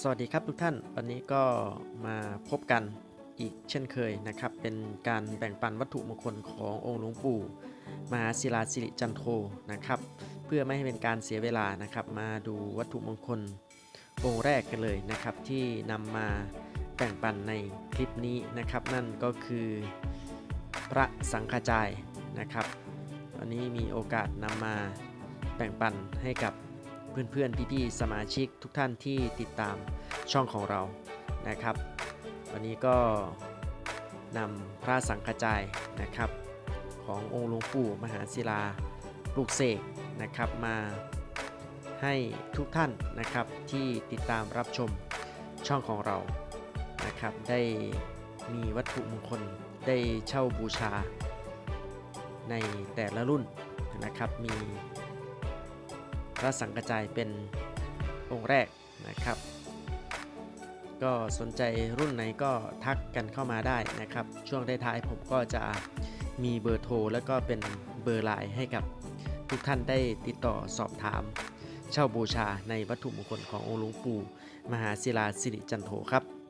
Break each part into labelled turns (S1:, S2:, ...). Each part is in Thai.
S1: สวัสดีครับทุกท่าน วันนี้ก็มาพบกันอีกเช่นเคยนะครับ เป็นการแบ่งปันวัตถุมงคลขององค์หลวงปู่มหาศิลาสิริจันโทนะครับ เพื่อไม่ให้เป็นการเสียเวลานะครับ มาดูวัตถุมงคลองค์แรกกันเลยนะครับ ที่นำมาแบ่งปันในคลิปนี้นะครับ นั่นก็คือพระสังฆจายนะครับ วันนี้มีโอกาสนำมาแบ่งปันให้กับ เพื่อนๆพี่ๆสมาชิกทุกท่านที่ติดตามช่องของเรานะครับ วันนี้ก็นำพระสังฆจายนะครับ ขององค์หลวงปู่มหาศิลาปลูกเสกนะครับมาให้ทุกท่านนะครับที่ติดตามรับชมช่องของเรานะครับได้มีวัตถุมงคลได้เช่าบูชาในแต่ละรุ่นนะครับมี พระสังกระจายเป็นองค์แรกนะครับ ก็สนใจรุ่นไหนก็ทักกันเข้ามาได้นะครับ ช่วงท้ายๆผมก็จะมีเบอร์โทรแล้วก็เป็นเบอร์ไลน์ให้กับทุกท่านได้ติดต่อสอบถาม เช่าบูชาในวัตถุมงคลขององค์หลวงปู่มหาศิลาสิริจันโทครับ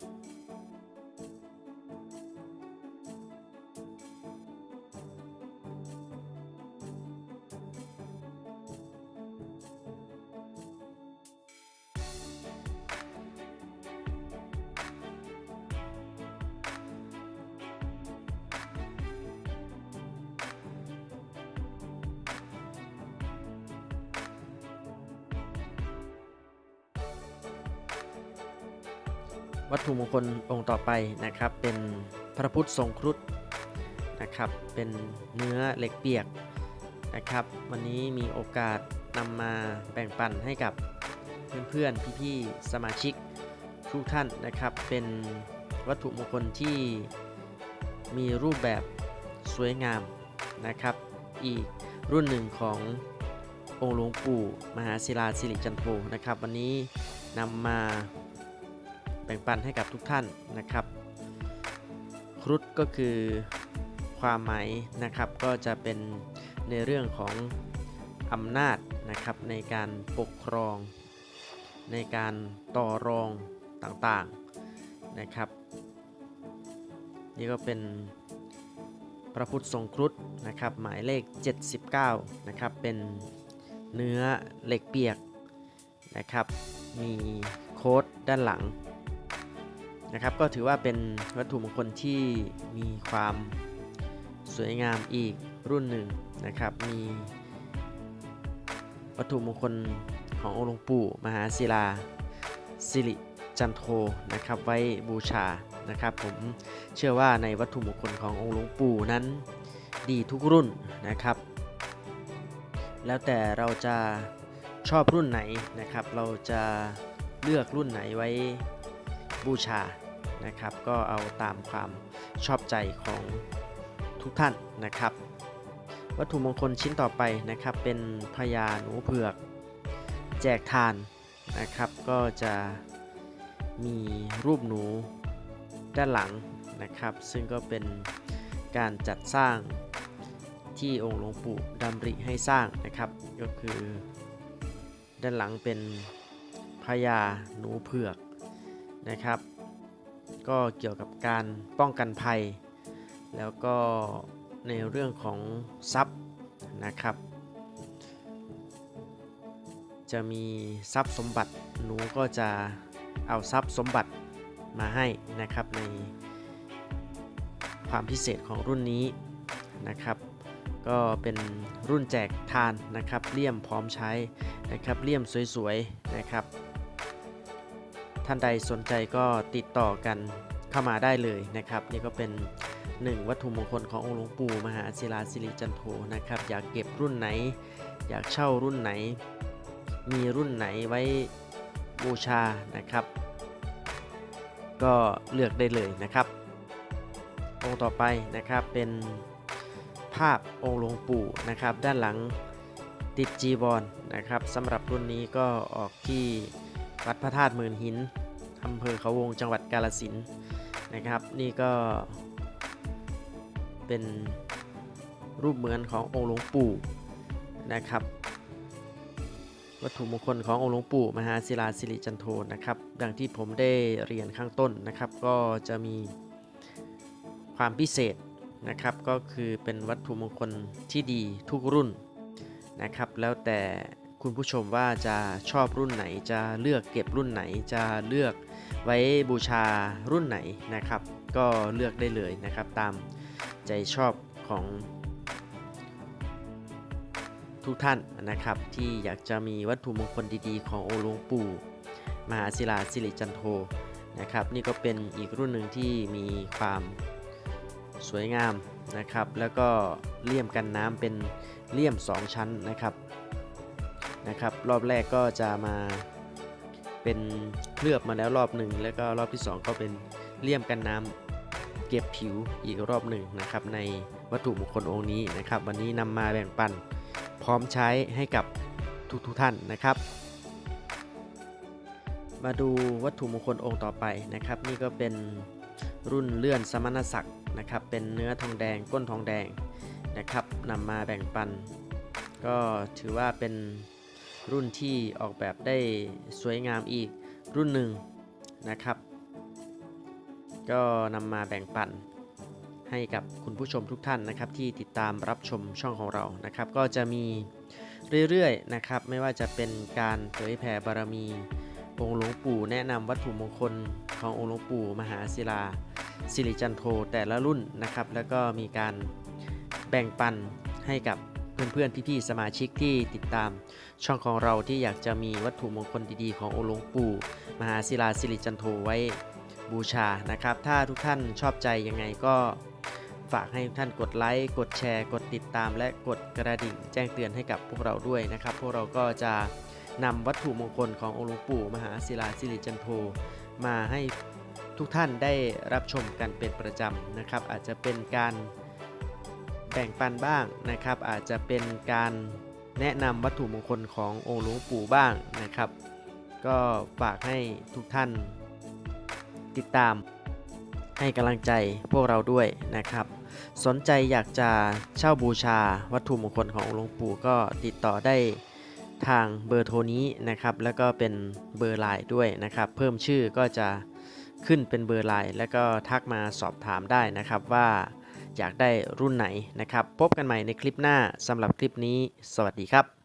S1: วัตถุมงคลองค์ต่อไปนะครับ เป็นพระพุทธทรงครุฑนะครับ เป็นเนื้อเหล็กเปียกนะครับ วันนี้มีโอกาสนำมาแบ่งปันให้กับเพื่อนๆพี่ๆสมาชิกทุกท่านนะครับ เป็นวัตถุมงคลที่มีรูปแบบสวยงามนะครับ อีกรุ่นหนึ่งขององค์หลวงปู่มหาศิลาสิริจันโทนะครับ วันนี้นำมา แบ่งปันให้กับทุกท่านนะครับครุฑก็คือความหมายนะครับก็จะเป็นในเรื่องของอำนาจนะครับในการปกครอง ในการต่อรองต่างๆนะครับ นี่ก็เป็นพระพุทธทรงครุฑนะครับหมายเลข 79นะครับเป็นเนื้อเหล็กเปียกนะครับมีโค้ดด้านหลัง นะครับก็ถือว่าเป็นวัตถุมงคลที่มีความสวยงามอีกรุ่นหนึ่งนะครับมีวัตถุมงคลขององค์หลวงปู่มหาศิลาสิริจันโทนะครับไว้บูชานะครับผมเชื่อว่าในวัตถุมงคลขององค์หลวงปู่นั้นดีทุกรุ่นนะครับ แล้วแต่เราจะชอบรุ่นไหนนะครับ เราจะเลือกรุ่นไหนไว้ บูชานะครับ ก็เอาตามความชอบใจของทุกท่านนะครับ วัตถุมงคลชิ้นต่อไปนะครับเป็นพญาหนูเผือก แจกทานนะครับ ก็จะมีรูปหนูด้านหลังนะครับ ซึ่งก็เป็นการจัดสร้างที่องค์หลวงปู่ดำริให้สร้างนะครับ ก็คือ ด้านหลังเป็นพญาหนูเผือก นะครับ ก็เกี่ยวกับการป้องกันภัย แล้วก็ในเรื่องของทรัพย์นะครับ จะมีทรัพย์สมบัติหนูก็จะเอาทรัพย์สมบัติมาให้นะครับในความพิเศษของรุ่นนี้นะครับ ก็เป็นรุ่นแจกทานนะครับเลี่ยมพร้อมใช้นะครับเลี่ยมสวยๆนะครับานใดสนใจก็ติดต่อกันเข้ามาได้เลยนะครับ นี่ก็เป็น1วัตถุมงคลขององค์หลวงปู่มหาศิลาสิริจันโทนะครับ อยากเก็บรุ่นไหน อยากเช่ารุ่นไหน มีรุ่นไหนไว้บูชานะครับ ก็เลือกได้เลยนะครับ องค์ต่อไปนะครับเป็นภาพองค์หลวงปู่นะครับ ด้านหลังติดจีบอลนะครับสำหรับรุ่นนี้ก็ออกที่วัดพระธาตุหมื่นหิน อำเภอเขาวงจังหวัดกาลสินนะครับ นี่ก็เป็นรูปเหมือนขององค์หลวงปู่นะครับ วัตถุมงคลขององค์หลวงปู่มหาศิลาสิริจันโทนะครับ ดังที่ผมได้เรียนข้างต้นนะครับ ก็จะมีความพิเศษนะครับ ก็คือเป็นวัตถุมงคลที่ดีทุกรุ่นนะครับ แล้วแต่คุณผู้ชมว่าจะชอบรุ่นไหนจะเลือกเก็บรุ่นไหนจะเลือก ไว้บูชารุ่นไหนนะครับ ก็เลือกได้เลยนะครับ ตามใจชอบของทุกท่านนะครับ ที่อยากจะมีวัตถุมงคลดีๆ ขององค์หลวงปู่มหาศิลาสิริจันโทนะครับ นี่ก็เป็นอีกรุ่นหนึ่งที่มีความสวยงามนะครับ แล้วก็เลี่ยมกันน้ำเป็นเลี่ยม 2 ชั้นนะครับนะครับ รอบแรกก็จะมา เป็นเคลือบมาแล้วรอบหนึ่งแล้วก็รอบที่ 2 ก็เป็นเลี่ยมกันน้ำเก็บผิวอีกรอบหนึ่งนะครับในวัตถุมงคลองค์นี้นะครับ วันนี้นำมาแบ่งปันพร้อมใช้ให้กับทุกทุกท่านนะครับ มาดูวัตถุมงคลองค์ต่อไปนะครับ นี่ก็เป็นรุ่นเลื่อนสมณศักดิ์นะครับ เป็นเนื้อทองแดงก้นทองแดงนะครับนำมาแบ่งปัน ก็ถือว่าเป็น รุ่นที่ออกแบบได้สวยงามอีกรุ่นหนึ่งนะครับ ก็นำมาแบ่งปันให้กับคุณผู้ชมทุกท่านนะครับ ที่ติดตามรับชมช่องของเรานะครับ ก็จะมีเรื่อยๆนะครับ ไม่ว่าจะเป็นการเผยแผ่บารมีองค์หลวงปู่แนะนำวัตถุมงคลขององค์หลวงปู่มหาศิลาสิริจันโทแต่ละรุ่นนะครับ แล้วก็มีการแบ่งปันให้กับ เพื่อนๆพี่ๆสมาชิกที่ติดตาม ช่องของเราที่อยากจะมีวัตถุมงคลดีๆขององค์หลวงปู่ มหาศิลาสิริจันโทไว้บูชานะครับ ถ้าทุกท่านชอบใจยังไงก็ฝากให้ทุกท่านกดไลค์กดแชร์ กดติดตาม และกดกระดิ่ง แจ้งเตือนให้กับพวกเราด้วยนะครับ พวกเราก็จะนำวัตถุมงคลขององค์หลวงปู่มหาศิลาสิริจันโทมาให้ทุกท่านได้รับชมกันเป็นประจำนะครับ อาจจะเป็นการ แบ่งปันบ้างนะครับ อาจจะเป็นการแนะนำวัตถุมงคลขององค์หลวงปู่บ้างนะครับ ก็ฝากให้ทุกท่านติดตามให้กำลังใจพวกเราด้วยนะครับ สนใจอยากจะเช่าบูชาวัตถุมงคลขององค์หลวงปู่ก็ติดต่อได้ทางเบอร์โทรนี้นะครับ แล้วก็เป็นเบอร์ไลน์ด้วยนะครับ เพิ่มชื่อก็จะขึ้นเป็นเบอร์ไลน์แล้วก็ทักมาสอบถามได้นะครับว่า อยากได้รุ่นไหนนะครับ พบกันใหม่ในคลิปหน้าสำหรับคลิปนี้ สวัสดีครับ